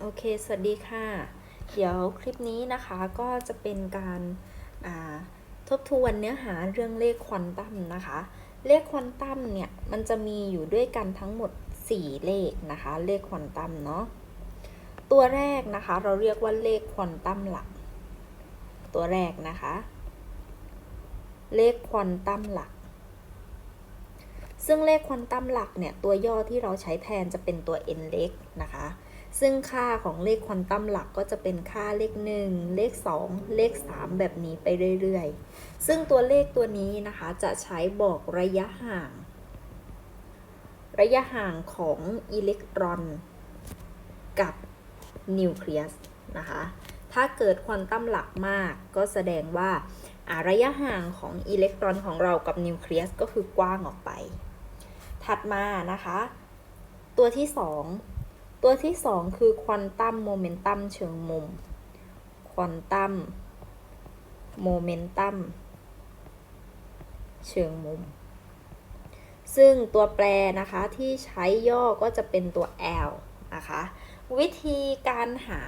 โอเค สวัสดีค่ะ เดี๋ยวคลิปนี้นะคะก็จะเป็นการาทบทวนเนื้อหาเรื่องเลขควอนตัมนะคะ เลขควอนตัมเนี่ยมันจะมีอยู่ด้วยกันทั้งหมด 4 เลขนะคะ เลขควอนตัมเนาะ ตัวแรกนะคะเราเรียกว่าเลขควอนตัมหลัก ตัวแรกนะคะ เลขควอนตัมหลัก ซึ่งเลขควอนตัมหลักเนี่ยตัวย่อที่เราใช้แทนจะเป็นตัว n เล็กนะคะ ซึ่งค่าของเลขควอนตัมหลักก็จะเป็นค่าเลข 1 เลข 2 เลข 3 แบบนี้ไปเรื่อยๆ ซึ่งตัวเลขตัวนี้นะคะจะใช้บอกระยะห่าง ระยะห่างของอิเล็กตรอน กับนิวเคลียสนะคะ ถ้าเกิดควอนตัมหลักมากก็แสดงว่าระยะห่างของอิเล็กตรอนของเรากับนิวเคลียสก็คือกว้างออกไป ถัดมานะคะ ตัวที่ 2 ตัวที่ 2 คือควอนตัมโมเมนตัมเชิงมุม ควอนตัมโมเมนตัมเชิงมุม ซึ่งตัวแปรนะคะที่ใช้ย่อก็จะเป็นตัว L นะคะ วิธีการหา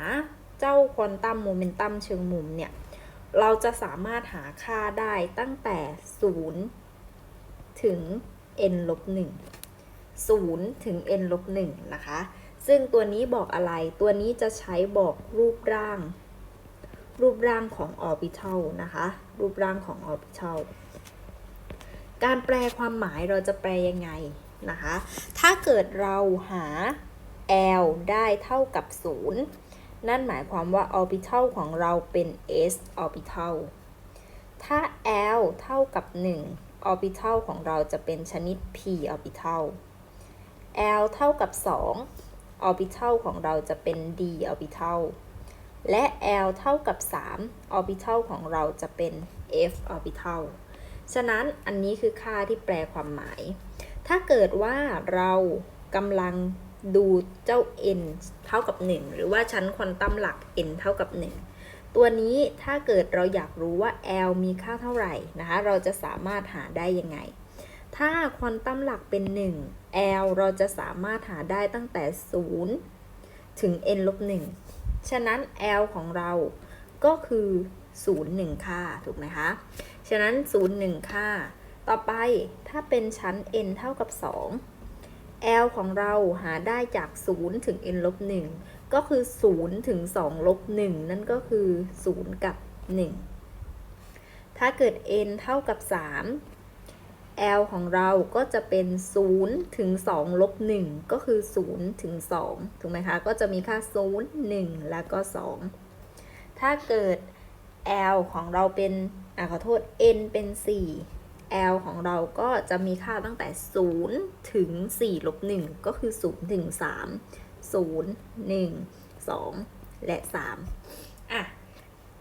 เจ้าควอนตัมโมเมนตัมเชิงมุมเนี่ย เราจะสามารถหาค่าได้ตั้งแต่ 0 ถึง n ลบ1 0 ถึง n ลบ1นะคะ ซึ่งตัวนี้บอกอะไร ตัวนี้จะใช้บอกรูปร่าง รูปร่างของออร์บิทัลนะคะ รูปร่างของออร์บิทัลการแปลความหมายเราจะแปลยังไงนะคะ ถ้าเกิดเราหา L ได้เท่ากับ 0 นั่นหมายความว่า orbital ของเราเป็น s orbital ถ้า L เท่ากับ 1 orbital ของเราจะเป็นชนิด p orbital L เท่ากับ 2 orbital ของเราจะเป็น d orbital และ L เท่ากับ 3 orbital ของเราจะเป็น f orbital ฉะนั้นอันนี้คือค่าที่แปลความหมาย ถ้าเกิดว่าเรากำลังดูเจ้า n เท่ากับ 1 หรือว่าชั้นควอนตัมหลัก n เท่ากับ 1 ตัวนี้ถ้าเกิดเราอยากรู้ว่า L มีค่าเท่าไหร่นะคะ เราจะสามารถหาได้ยังไง ถ้าควอนตัมหลักเป็น 1 L เราจะสามารถหาได้ตั้งแต่ 0 ถึง n ลบ1ฉะนั้น L ของเราก็คือ 0 1 ค่า ถูกไหมคะ ฉะนั้น 0 1 ค่า ต่อไปถ้าเป็นชั้น n เท่ากับ 2 L ของเราหาได้จาก 0 ถึง n ลบ1ก็คือ 0 ถึง 2 ลบ 1 นั่นก็คือ 0 กับ 1 ถ้าเกิด n เท่ากับ 3 L ของเราก็จะเป็น 0 ถึง 2 ลบ 1 ก็คือ 0 ถึง 2 ถูกไหมคะ ก็จะมีค่า 0 1 แล้วก็ 2 ถ้าเกิด L ของเราเป็นอะขอโทษ n เป็น 4 L ของเราก็จะมีค่าตั้งแต่ 0 ถึง 4 ลบ 1 ก็คือ 0 ถึง 3 0 1 2 และ 3 อะ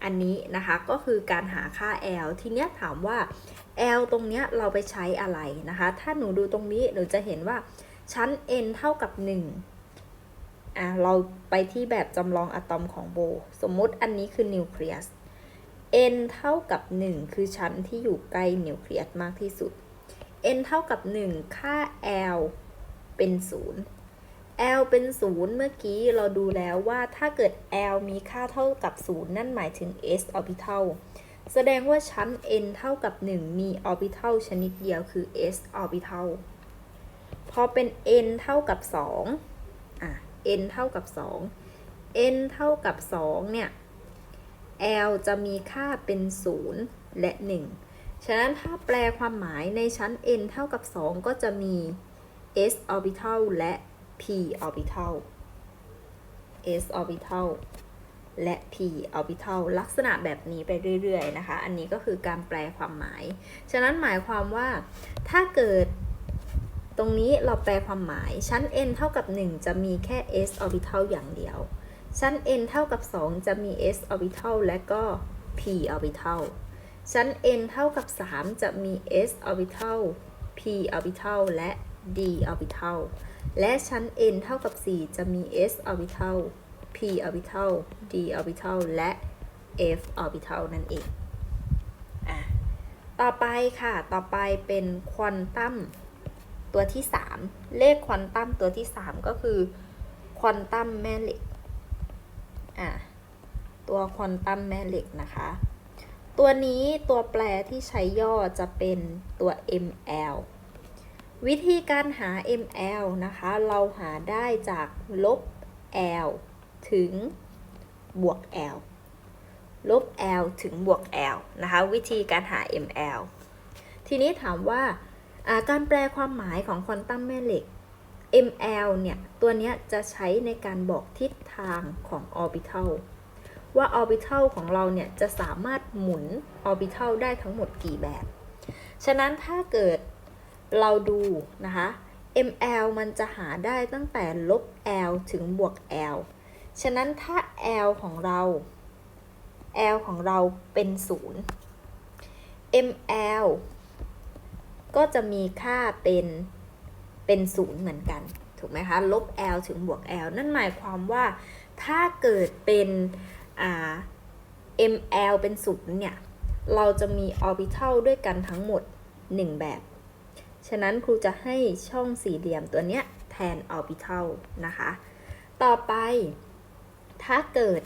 อันนี้นะคะก็คือการหาค่า L ทีเนี้ยถามว่า L ตรงเนี้ยเราไปใช้อะไรนะคะ ถ้าหนูดูตรงนี้หนูจะเห็นว่าชั้น n เท่ากับ 1อะเราไปที่แบบจำลองอะตอมของโบ สมมุติอันนี้คือนิวเคลียส n เท่ากับ 1 คือชั้นที่อยู่ใกล้นิวเคลียสมากที่สุด n เท่ากับ 1 ค่า L เป็น 0 L เป็น 0 เมื่อกี้เราดูแล้วว่าถ้าเกิด L มีค่าเท่ากับ 0 นั่นหมายถึง s orbital แสดงว่าชั้น n เท่ากับ 1 มี orbital ชนิดเดียวคือ s orbital พอเป็น n เท่ากับ 2 อะ n เท่ากับ 2 n เท่ากับ 2 เนี่ย L จะมีค่าเป็น 0 และ 1 ฉะนั้นถ้าแปลความหมายในชั้น n เท่ากับ 2 ก็จะมี s orbital และ p orbital s orbital และ p orbital ลักษณะแบบนี้ไปเรื่อยๆนะคะ อันนี้ก็คือการแปลความหมาย ฉะนั้นหมายความว่าถ้าเกิดตรงนี้เราแปลความหมาย ชั้น n เท่ากับ 1 จะมีแค่ s orbital อย่างเดียว ชั้น n เท่ากับ 2 จะมี s orbital และก็ p orbital ชั้น n เท่ากับ 3 จะมี s orbital p orbital และ d orbital และชั้น n เท่ากับ 4 จะมี s orbital p orbital d orbital และ f orbital นั่นเองอะต่อไปค่ะ ต่อไปเป็นควอนตัมตัวที่ 3 เลขควอนตัมตัวที่ 3 ก็คือควอนตัมแม่เหล็ก อะ ตัวควอนตัมแม่เหล็กนะคะ ตัวนี้ตัวแปรที่ใช้ย่อจะเป็นตัว ml วิธีการหา ml นะคะ เราหาได้จากลบ l ถึงบวก l ลบ l ถึงบวก l นะคะ วิธีการหา ml ทีนี้ถามว่าาการแปลความหมายของควอนตัมแม่เหล็ก ml เนี่ย ตัวนี้จะใช้ในการบอกทิศทางของ orbital ว่า orbital ของเราเนี่ย จะสามารถหมุน orbital ได้ทั้งหมดกี่แบบ ฉะนั้นถ้าเกิดเราดูนะคะ ml มันจะหาได้ตั้งแต่ลบ l ถึงบวก l ฉะนั้นถ้า l ของเรา l ของเราเป็น 0 ml ก็จะมีค่าเป็นเป็นศูนย์เหมือนกัน ถูกไหมคะ ลบ l ถึงบวก l นั่นหมายความว่าถ้าเกิดเป็นอ่า ml เป็นศูนย์เนี่ย เราจะมี orbital ด้วยกันทั้งหมด 1 แบบ ฉะนั้นครูจะให้ช่องสี่เหลี่ยมตัวเนี้ยแทน orbital นะคะ ต่อไป ถ้าเกิด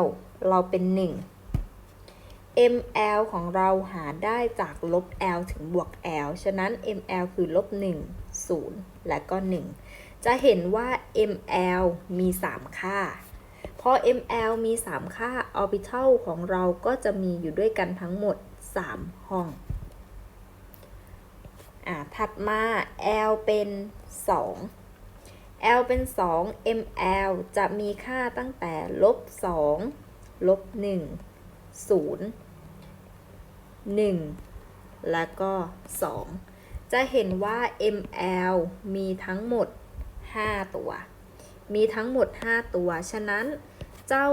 l เราเป็น 1 ml ของเราหาได้จากลบ l ถึงบวก l ฉะนั้น ml คือลบ 1 0 และก็ 1 จะเห็นว่า ml มี 3 ค่าพอ ml มี 3 ค่า orbital ของเราก็จะมีอยู่ด้วยกันทั้งหมด 3 ห้องอ่าถัดมา l เป็น 2 l เป็น 2 ml จะมีค่าตั้งแต่ลบ2ลบ1 0 1 แล้วก็ 2 จะเห็นว่า ml มีทั้งหมด 5 ตัว มีทั้งหมด 5 ตัว ฉะนั้นเจ้า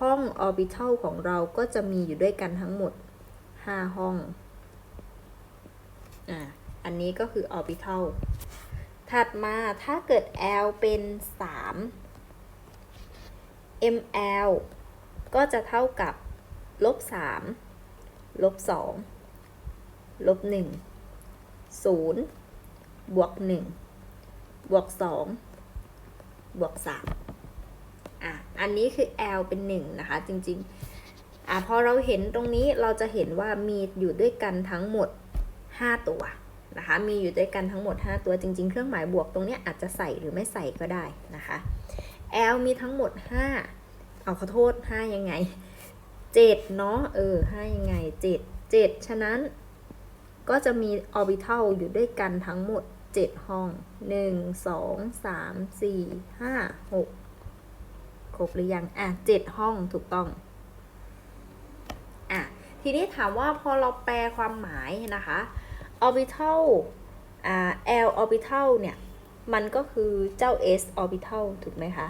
ห้อง orbital ของเราก็จะมีอยู่ด้วยกันทั้งหมด 5 ห้อง อ่า อันนี้ก็คือ orbital ถัดมาถ้าเกิด L เป็น 3 ml ก็จะเท่ากับลบ3ลบ2ลบ1 0บวก1บวก2บวก3อะ อันนี้คือ L เป็น 1 นะคะ จริง ๆ อะ พอเราเห็นตรงนี้เราจะเห็นว่ามีอยู่ด้วยกันทั้งหมด 5 ตัว นะคะ มีอยู่ด้วยกันทั้งหมด 5 ตัวจริง ๆ เครื่องหมายบวกตรงนี้อาจจะใส่หรือไม่ใส่ก็ได้นะคะ L มีทั้งหมด 5 เอาขอโทษ 5 ยังไง 7 เนาะเออ 5 ยังไง 7 7 ฉะนั้นก็จะมี orbital อยู่ด้วยกันทั้งหมด 7 ห้อง 1 2 3 4 5 6 ครบหรือยัง อะ 7 ห้องถูกต้อง อะ ทีนี้ถามว่าพอเราแปลความหมายนะคะ orbital อ่า L orbital เนี่ย มันก็คือเจ้า s orbital ถูกไหมคะ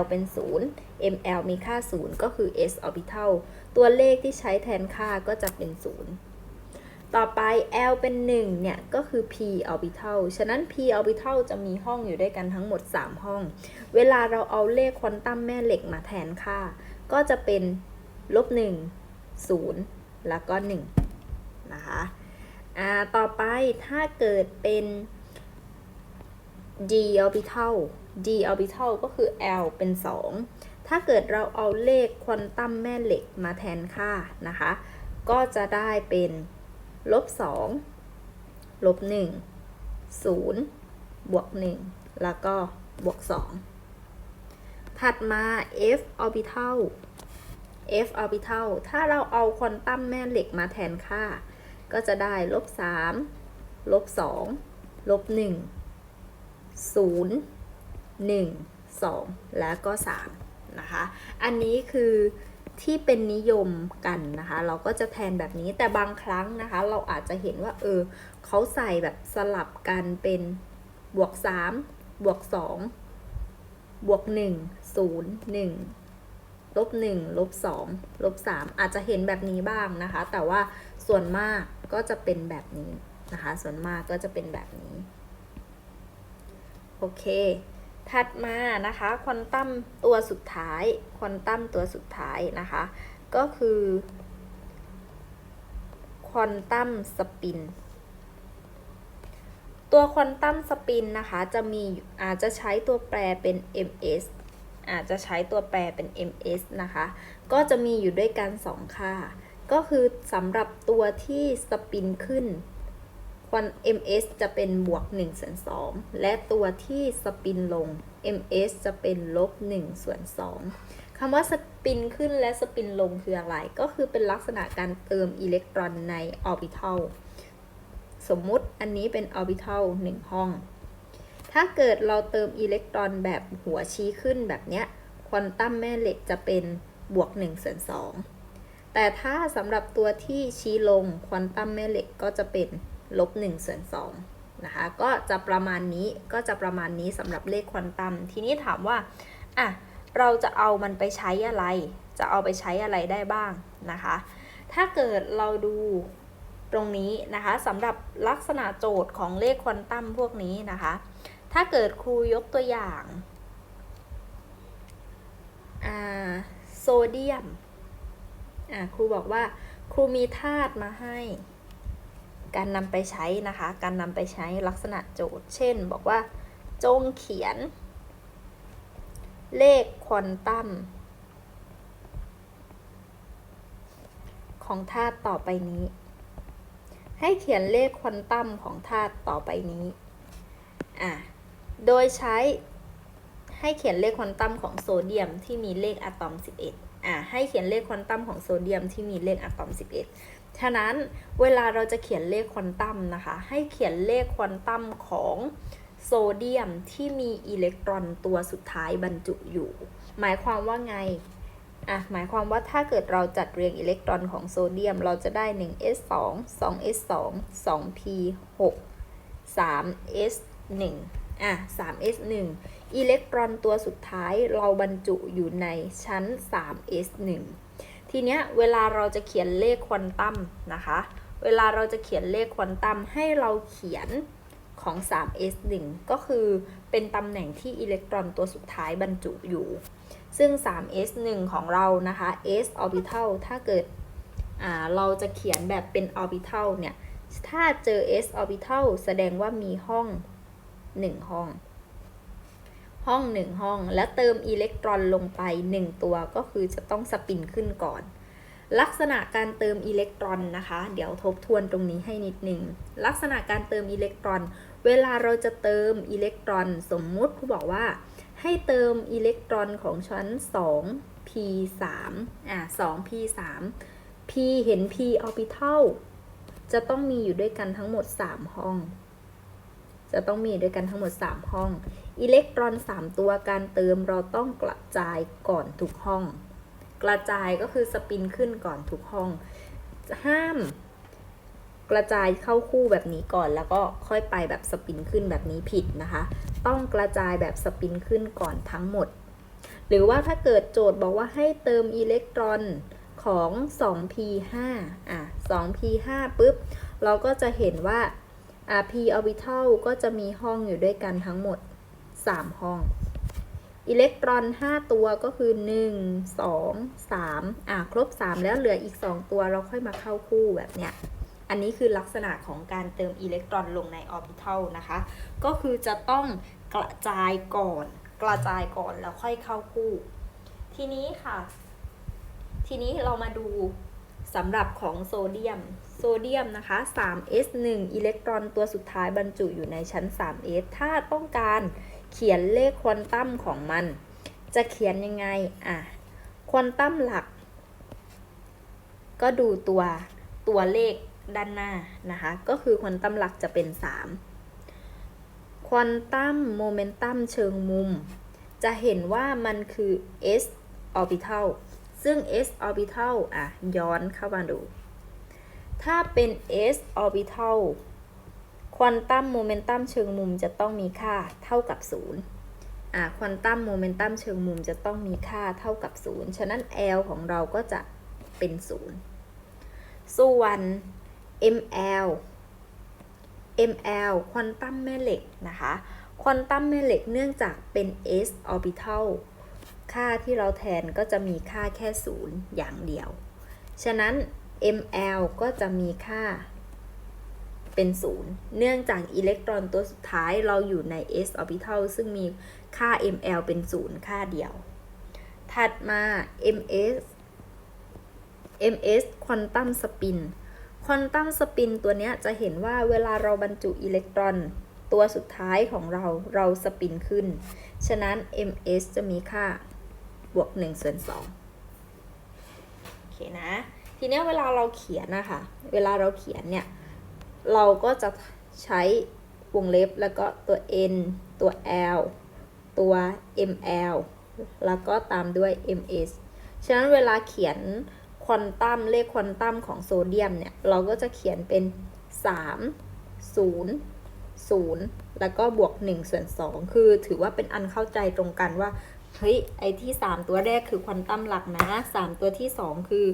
L เป็น 0 ml มีค่า 0 ก็คือ s orbital ตัวเลขที่ใช้แทนค่าก็จะเป็น 0 ต่อไป L เป็น 1 เนี่ย ก็คือ p orbital ฉะนั้น p orbital จะมีห้องอยู่ด้วยกันทั้งหมด 3 ห้อง เวลาเราเอาเลขควอนตัมแม่เหล็กมาแทนค่า ก็จะเป็นลบ1 0 แล้วก็ 1 นะคะ อ่าต่อไปถ้าเกิดเป็น d orbital d orbital ก็คือ l เป็น 2 ถ้าเกิดเราเอาเลขควอนตัมแม่เหล็กมาแทนค่านะคะ ก็จะได้เป็นลบ2ลบ1 0 บวก 1 แล้วก็บวก 2 ถัดมา f orbital f orbital ถ้าเราเอาควอนตัมแม่เหล็กมาแทนค่า ก็จะได้ลบ3ลบ2ลบ1 0 1 2แล้วก็3นะคะ อันนี้คือที่เป็นนิยมกันนะคะ เราก็จะแทนแบบนี้แต่บางครั้งนะคะ เราอาจจะเห็นว่า เออเขาใส่แบบสลับกันเป็นบวก3บวก2บวก1 0 1ลบ1ลบ2ลบ3อาจจะเห็นแบบนี้บ้างนะคะ แต่ว่าส่วนมาก ก็จะเป็นแบบนี้นะคะ ส่วนมากก็จะเป็นแบบนี้ โอเค ถัดมานะคะควอนตัมตัวสุดท้ายควอนตัมตัวสุดท้ายนะคะ ก็คือควอนตัมสปินตัวควอนตัมสปินนะคะจะมีอาจจะใช้ตัวแปรเป็น ms อาจจะใช้ตัวแปรเป็น ms นะคะ ก็จะมีอยู่ด้วยกัน 2 ค่า ก็คือสำหรับตัวที่สปินขึ้นควัน ms จะเป็นบวก1ส่วน2และตัวที่สปินลง ms จะเป็นลบ1ส่วน2คำว่าสปินขึ้นและสปินลงคืออะไร ก็คือเป็นลักษณะการเติมอิเล็กตรอนในออร์บิทัลสมมุติอันนี้เป็นออร์บิทัล1ห้อง ถ้าเกิดเราเติมอิเล็กตรอนแบบหัวชี้ขึ้นแบบเนี้ยควอนตัมแม่เหล็กจะเป็นบวก1ส่วน2 แต่ถ้าสำหรับตัวที่ชี้ลงควอนตัมแม่เหล็กก็จะเป็นลบ1ส่วน2นะคะ ก็จะประมาณนี้ก็จะประมาณนี้สำหรับเลขควอนตัม ทีนี้ถามว่าอะเราจะเอามันไปใช้อะไร จะเอาไปใช้อะไรได้บ้างนะคะ ถ้าเกิดเราดูตรงนี้นะคะสำหรับลักษณะโจทย์ของเลขควอนตัมพวกนี้นะคะ ถ้าเกิดครูยกตัวอย่างโซเดียม ครูบอกว่า ครูมีธาตุมาให้ การนำไปใช้นะคะ การนำไปใช้ลักษณะโจทย์ เช่น บอกว่า จงเขียน เลขควอนตัมของธาตุต่อไปนี้ ให้เขียนเลขควอนตัมของธาตุต่อไปนี้อะโดยใช้ให้เขียนเลขควอนตัมของโซเดียมที่มีเลขอะตอม 11 อะให้เขียนเลขควอนตัมของโซเดียมที่มีเลขอะตอม 11 ฉะนั้นเวลาเราจะเขียนเลขควอนตัมนะคะ ให้เขียนเลขควอนตัมของโซเดียมที่มีอิเล็กตรอนตัวสุดท้ายบรรจุอยู่ หมายความว่าไงอะหมายความว่าถ้าเกิดเราจัดเรียงอิเล็กตรอนของโซเดียม เราจะได้ 1s2 2s2 2p6 3s1 อะ 3s1 อิเล็กตรอนตัวสุดท้ายเราบรรจุอยู่ในชั้น 3s1 ทีเนี้ยเวลาเราจะเขียนเลขควอนตัมนะคะ เวลาเราจะเขียนเลขควอนตัมให้เราเขียนของ 3s1 ก็คือเป็นตำแหน่งที่อิเล็กตรอนตัวสุดท้ายบรรจุอยู่ ซึ่ง 3s1 ของเรานะคะ s orbital ถ้าเกิดเราจะเขียนแบบเป็น orbital เนี่ย ถ้าเจอ s orbital แสดงว่ามีห้อง 1 ห้อง ห้อง 1 ห้อง และเติมอิเล็กตรอนลงไป 1 ตัวก็คือจะต้องสปินขึ้นก่อน ลักษณะการเติมอิเล็กตรอนนะคะ เดี๋ยวทบทวนตรงนี้ให้นิดหนึ่งลักษณะการเติมอิเล็กตรอน เวลาเราจะเติมอิเล็กตรอน สมมุติครูบอกว่า ให้เติมอิเล็กตรอนของชั้น 2 p 3 อะ 2 p 3 p เห็น p orbital จะต้องมีอยู่ด้วยกันทั้งหมด 3 ห้อง จะต้องมีด้วยกันทั้งหมด 3 ห้อง อิเล็กตรอน 3 ตัวการเติมเราต้องกระจายก่อนทุกห้อง กระจายก็คือสปินขึ้นก่อนทุกห้อง ห้าม กระจายเข้าคู่แบบนี้ก่อนแล้วก็ค่อยไปแบบสปินขึ้นแบบนี้ผิดนะคะ ต้องกระจายแบบสปินขึ้นก่อนทั้งหมด หรือว่าถ้าเกิดโจทย์บอกว่าให้เติมอิเล็กตรอนของ 2p5 อะ 2p5 ปุ๊บ เราก็จะเห็นว่าอะ p orbital ก็จะมีห้องอยู่ด้วยกันทั้งหมด 3 ห้อง อิเล็กตรอน 5 ตัวก็คือ 1 2 3 อะ ครบ 3 แล้วเหลืออีก 2 ตัวเราค่อยมาเข้าคู่แบบเนี้ยอันนี้คือลักษณะของการเติมอิเล็กตรอนลงในออร์บิทัลนะคะ ก็คือจะต้องกระจายก่อน กระจายก่อนแล้วค่อยเข้าคู่ ทีนี้ค่ะ ทีนี้เรามาดูสำหรับของโซเดียม โซเดียมนะคะ 3s1 อิเล็กตรอนตัวสุดท้ายบรรจุอยู่ในชั้น 3s ถ้าต้องการ เขียนเลขควอนตัมของมัน จะเขียนยังไง อะ ควอนตัมหลัก ก็ดูตัวตัวเลขด้านหน้านะคะ ก็คือควอนตัมหลักจะเป็น 3 ควอนตัมโมเมนตัมเชิงมุม จะเห็นว่ามันคือ s orbital ซึ่ง s orbital อะ ย้อนเข้ามาดู ถ้าเป็น s orbital ควอนตัมโมเมนตัมเชิงมุมจะต้องมีค่าเท่ากับ0อะควอนตัมโมเมนตัมเชิงมุมจะต้องมีค่าเท่ากับ 0 ฉะนั้น L ของเราก็จะเป็น 0 ส่วน ml ml ควอนตัมแม่เหล็กนะคะ ควอนตัมแม่เหล็กเนื่องจากเป็น s orbital ค่าที่เราแทนก็จะมีค่าแค่ 0 อย่างเดียว ฉะนั้น ml ก็จะมีค่า เป็น 0 เนื่องจากอิเล็กตรอนตัวสุดท้ายเราอยู่ใน s orbital ซึ่งมีค่า ml เป็น 0 ค่าเดียว ถัดมา ms ms ควอนตัมสปินควอนตัมสปินตัวนี้จะเห็นว่าเวลาเราบรรจุอิเล็กตรอนตัวสุดท้ายของเราเราสปินขึ้น ฉะนั้น ms จะมีค่าบวก1ส่วน2โอเคนะ ทีนี้เวลาเราเขียนนะคะ เวลาเราเขียนเนี่ย เราก็จะใช้วงเล็บแล้วก็ตัว n ตัว l ตัว ml แล้วก็ตามด้วย ms ฉะนั้นเวลาเขียนควอนตัมเลขควอนตัมของโซเดียมเนี่ย เราก็จะเขียนเป็น 3 0 0 แล้วก็บวก1ส่วน2คือถือว่าเป็นอันเข้าใจตรงกันว่า เฮ้ย ไอที่ 3 ตัวแรกคือควอนตัมหลักนะ 3 ตัวที่ 2 คือ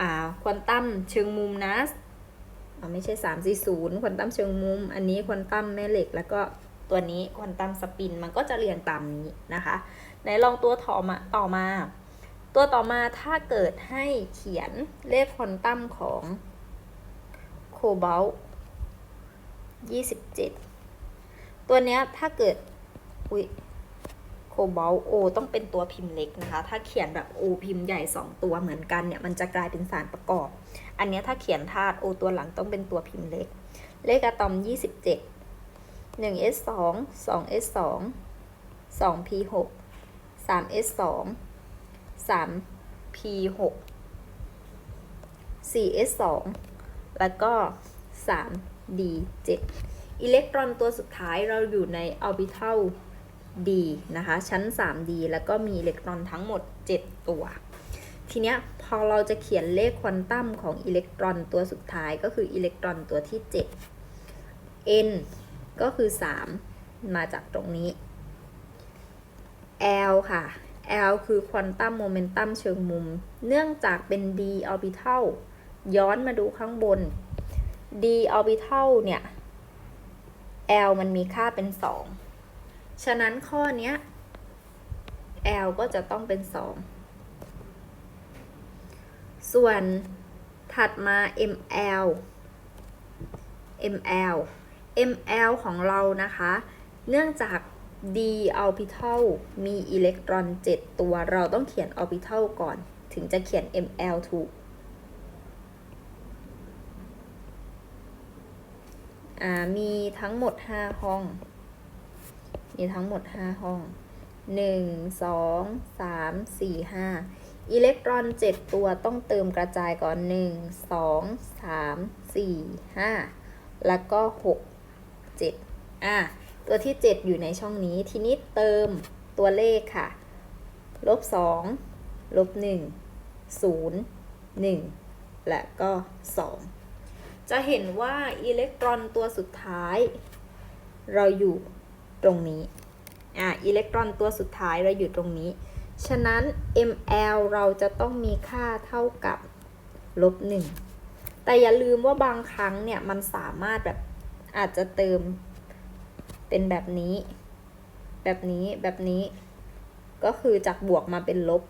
อ่าควอนตัมเชิงมุมนะ ไม่ใช่ 3 4 0 ควอนตัมเชิงมุม อันนี้ควอนตัมแม่เหล็ก แล้วก็ตัวนี้ควอนตัมสปิน มันก็จะเรียงตามนี้นะคะไหนลองตัวต่อมาต่อมา ตัวต่อมาถ้าเกิดให้เขียนเลขควอนตัมของโคบอลต์27 ตัวเนี้ยถ้าเกิด อุ้ย โคบอลโอต้องเป็นตัวพิมพ์เล็กนะคะ ถ้าเขียนแบบโอพิมพ์ใหญ่ 2 ตัวเหมือนกันเนี่ยมันจะกลายเป็นสารประกอบ อันนี้ถ้าเขียนธาตุโอตัวหลังต้องเป็นตัวพิมพ์เล็ก เลขอะตอม 27 1s 2 2s 2 2p 6 3s 2 3p 6 4s 2แล้วก็ 3d 7อิเล็กตรอนตัวสุดท้ายเราอยู่ในออร์บิทัล d นะคะ ชั้น 3d แล้วก็มีอิเล็กตรอนทั้งหมด 7 ตัว ทีเนี้ยพอเราจะเขียนเลขควอนตัมของอิเล็กตรอนตัวสุดท้ายก็คืออิเล็กตรอนตัวที่ 7 n ก็คือ 3 มาจากตรงนี้ l ค่ะ l คือควอนตัมโมเมนตัมเชิงมุม เนื่องจากเป็น d ออร์บิทัลย้อนมาดูข้างบน d ออร์บิทัลเนี่ย l มันมีค่าเป็น 2 ฉะนั้นข้อเนี้ย l ก็จะต้องเป็น 2 ส่วนถัดมา ml ml ml ของเรานะคะ เนื่องจาก d orbital มีอิเล็กตรอน 7 ตัว เราต้องเขียน orbital ก่อน ถึงจะเขียน ml ถูกอ่ามีทั้งหมด 5 ห้อง มีทั้งหมด 5 ห้อง 1 2 3 4 5 อิเล็กตรอน 7 ตัวต้องเติมกระจายก่อน 1 2 3 4 5 แล้วก็ 6 7 อะ ตัวที่ 7 อยู่ในช่องนี้ ทีนี้เติมตัวเลขค่ะ ลบ 2 ลบ 1 0 1 และก็ 2 จะเห็นว่าอิเล็กตรอนตัวสุดท้าย เราอยู่ ตรงนี้อะอิเล็กตรอนตัวสุดท้ายเราอยู่ตรงนี้ ฉะนั้น ml เราจะต้องมีค่าเท่ากับลบ1แต่อย่าลืมว่าบางครั้งเนี่ยมันสามารถแบบอาจจะเติมเป็นแบบนี้ แบบนี้แบบนี้ ก็คือจากบวกมาเป็นลบ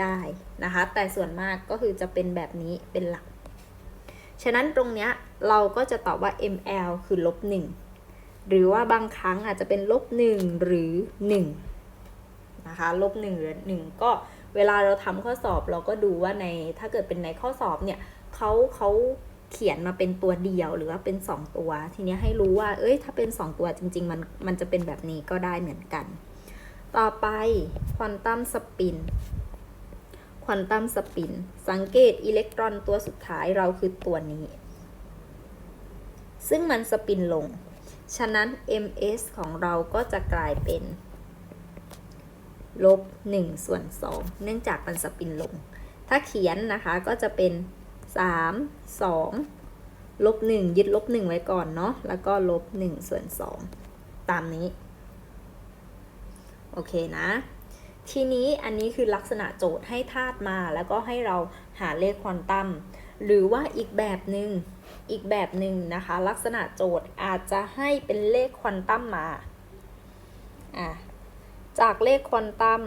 ได้นะคะ แต่ส่วนมากก็คือจะเป็นแบบนี้เป็นหลัก ฉะนั้นตรงเนี้ยเราก็จะตอบว่า ml คือลบ1 หรือว่าบางครั้งอาจจะเป็นลบ1หรือ1นะคะลบ1หรือ1ก็เวลาเราทำข้อสอบเราก็ดูว่าในถ้าเกิดเป็นในข้อสอบเนี่ยเขาเขาเขียนมาเป็นตัวเดียวหรือว่าเป็น 2 ตัว ทีนี้ให้รู้ว่า เอ้ย ถ้าเป็น 2 ตัวจริง ๆ มันมันจะเป็นแบบนี้ก็ได้เหมือนกัน ต่อไปควอนตัมสปินควอนตัมสปิน สังเกตอิเล็กตรอนตัวสุดท้ายเราคือตัวนี้ ซึ่งมันสปินลง ฉะนั้น ms ของเราก็จะกลายเป็น ลบ1ส่วน2เนื่องจากมันสปินลง ถ้าเขียนนะคะก็จะเป็น 3 2 ลบ 1 ยึดลบ 1 ไว้ก่อนเนาะ แล้วก็ลบ1ส่วน2ตามนี้ โอเคนะ ทีนี้อันนี้คือลักษณะโจทย์ให้ธาตุมาแล้วก็ให้เราหาเลขควอนตัม หรือว่าอีกแบบหนึ่ง อีกแบบหนึ่งนะคะ ลักษณะโจทย์อาจจะให้เป็นเลขควอนตัมมาอะจากเลขควอนตัม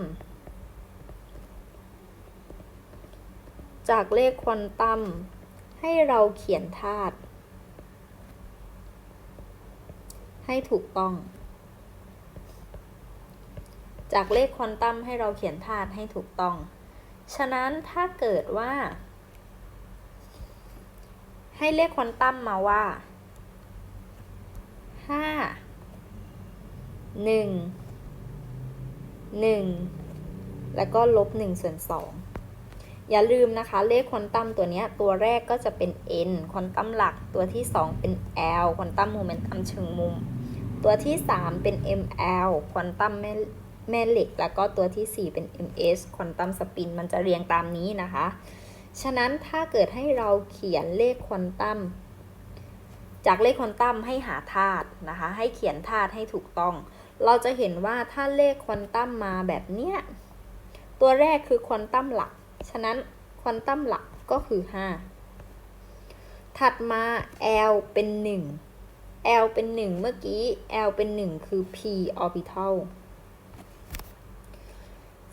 จากเลขควอนตัมให้เราเขียนธาตุให้ถูกต้อง จากเลขควอนตัมให้เราเขียนธาตุให้ถูกต้อง ฉะนั้นถ้าเกิดว่า ให้เลขควอนตัมมาว่า ห้า หนึ่ง หนึ่ง แล้วก็ลบหนึ่งส่วนสอง อย่าลืมนะคะ เลขควอนตัมตัวนี้ตัวแรกก็จะเป็น n ควอนตัมหลัก ตัวที่2เป็น l ควอนตัมโมเมนตัมเชิงมุม ตัวที่3เป็น ml ควอนตัมแม่แม่เหล็ก แล้วก็ตัวที่4เป็น ms ควอนตัมสปิน มันจะเรียงตามนี้นะคะ ฉะนั้นถ้าเกิดให้เราเขียนเลขควอนตัมจากเลขควอนตัมให้หาธาตุนะคะ ให้เขียนธาตุให้ถูกต้อง เราจะเห็นว่าถ้าเลขควอนตัมมาแบบเนี้ย ตัวแรกคือควอนตัมหลัก ฉะนั้นควอนตัมหลักก็คือ 5 ถัดมา L เป็น 1 L เป็น 1 เมื่อกี้ L เป็น 1 คือ p orbital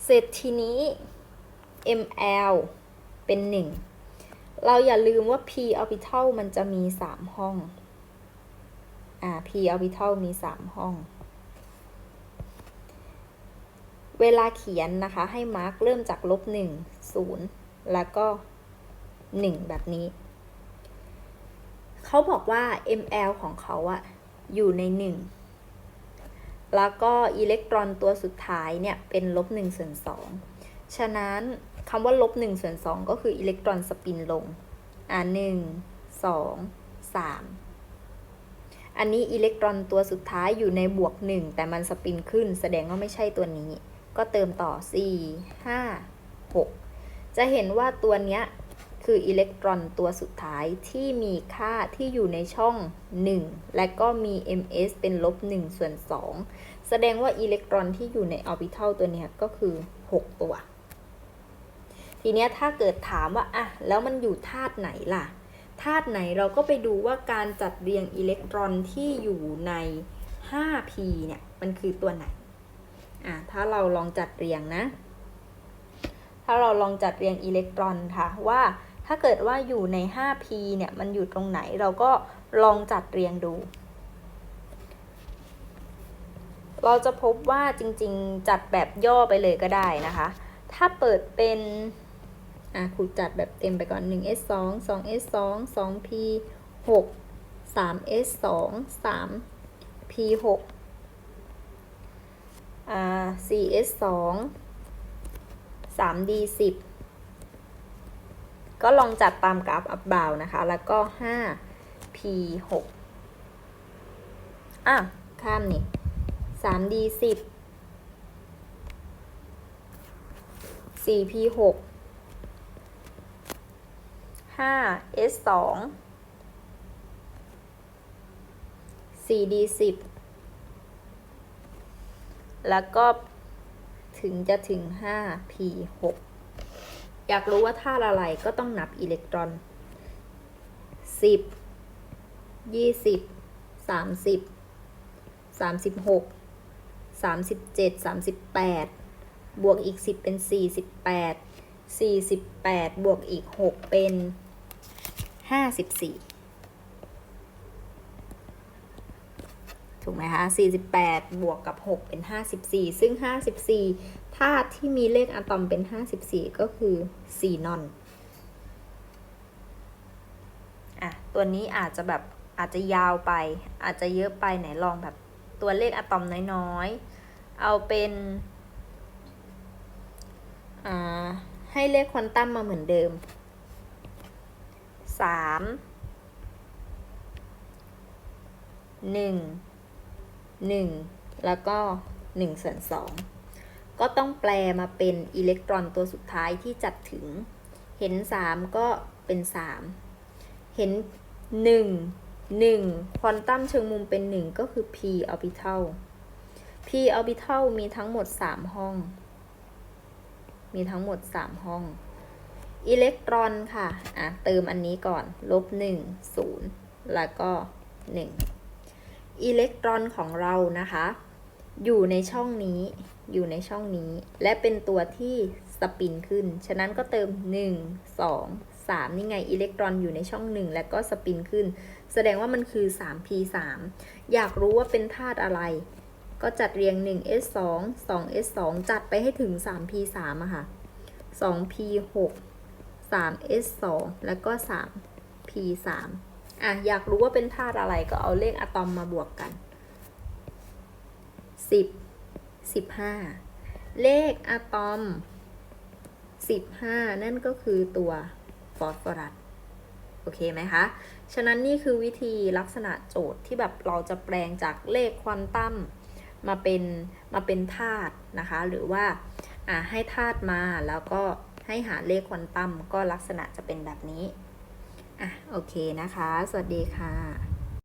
เสร็จทีนี้ ML เป็น 1 เราอย่าลืมว่า p orbital มันจะมี 3 ห้อง อ่า p orbital มี 3 ห้อง เวลาเขียนนะคะ ให้มาร์กเริ่มจากลบหนึ่งศูนย์แล้วก็หนึ่งแบบนี้ เขาบอกว่า ml ของเขาอะอยู่ในหนึ่งแล้วก็อิเล็กตรอนตัวสุดท้ายเนี่ย เป็นลบหนึ่งส่วนสองฉะนั้น คำว่าลบหนึ่งส่วนสองก็คืออิเล็กตรอนสปินลง อ่าหนึ่งสองสามอันนี้อิเล็กตรอนตัวสุดท้ายอยู่ในบวกหนึ่งแต่มันสปินขึ้น แสดงว่าไม่ใช่ตัวนี้ ก็เติมต่อ4 5 6จะเห็นว่าตัวเนี้ยคืออิเล็กตรอนตัวสุดท้ายที่มีค่าที่อยู่ในช่อง 1 และก็มี ms เป็นลบ1ส่วน 2 แสดงว่าอิเล็กตรอนที่อยู่ในออร์บิทัลตัวนี้ก็คือ 6 ตัว ทีเนี้ยถ้าเกิดถามว่าอะแล้วมันอยู่ธาตุไหนล่ะธาตุไหนเราก็ไปดูว่าการจัดเรียงอิเล็กตรอนที่อยู่ใน 5p เนี่ยมันคือตัวไหนอะถ้าเราลองจัดเรียงนะ ถ้าเราลองจัดเรียงอิเล็กตรอนค่ะว่าถ้าเกิดว่าอยู่ใน 5p เนี่ยมันอยู่ตรงไหนเราก็ลองจัดเรียงดู เราจะพบว่าจริงๆ จัดแบบย่อไปเลยก็ได้นะคะ ถ้าเปิดเป็น อะครูจัดแบบเต็มไปก่อน 1s 2 2s 2 2p 6 3s 2 3p 6อ่า 4s 2 3d 10 ก็ลองจัดตามกราฟอัพบาวนะคะ แล้วก็ 5p 6อะ ข้ามนี่ 3d 10 4p 6 5 s 2 4d 10แล้วก็ถึงจะถึง 5p 6อยากรู้ว่าธาตุอะไรก็ต้องนับอิเล็กตรอน 10 20 30 36 37 38 บวกอีก 10 เป็น 48 48 บวกอีก 6 เป็น 54ถูกไหมคะ48บวกกับ6เป็น54ซึ่ง54ธาตุที่มีเลขอะตอมเป็น54ก็คือซีนอนอะตัวนี้อาจจะแบบอาจจะยาวไป อาจจะเยอะไปไหนลองแบบตัวเลขอะตอมน้อยๆ เอาเป็นอ่าให้เลขควอนตัมมาเหมือนเดิม สามหนึ่งหนึ่งแล้วก็หนึ่งส่วนสองก็ต้องแปลมาเป็นอิเล็กตรอนตัวสุดท้ายที่จัดถึง เห็นสามก็เป็นสามเห็นหนึ่งหนึ่งควอนตัมเชิงมุมเป็นหนึ่งก็คือ p orbital p orbital มีทั้งหมดสามห้อง มีทั้งหมด3ห้อง อิเล็กตรอนค่ะอะ เติมอันนี้ก่อน ลบ1 0แล้วก็1อิเล็กตรอนของเรานะคะ อยู่ในช่องนี้ อยู่ในช่องนี้ และเป็นตัวที่สปินขึ้น ฉะนั้นก็เติม 1 2 3 นี่ไง อิเล็กตรอนอยู่ในช่อง 1 และก็สปินขึ้น แสดงว่ามันคือ 3p3 อยากรู้ว่าเป็นธาตุอะไร ก็จัดเรียง 1s2 2s2 จัดไปให้ถึง 3p3 อะค่ะ 2 p 6 3 s 2แล้วก็3 p 3อะ อยากรู้ว่าเป็นธาตุอะไรก็เอาเลขอะตอมมาบวกกัน 10 15 เลขอะตอม 15 นั่นก็คือตัวฟอสฟอรัสโอเคไหมคะ ฉะนั้นนี่คือวิธีลักษณะโจทย์ที่แบบเราจะแปลงจากเลขควอนตัมมาเป็นมาเป็นธาตุนะคะ หรือว่าอ่าให้ธาตุมาแล้วก็ ให้หาเลขควอนตัมก็ลักษณะจะเป็นแบบนี้ อะ โอเคนะคะ สวัสดีค่ะ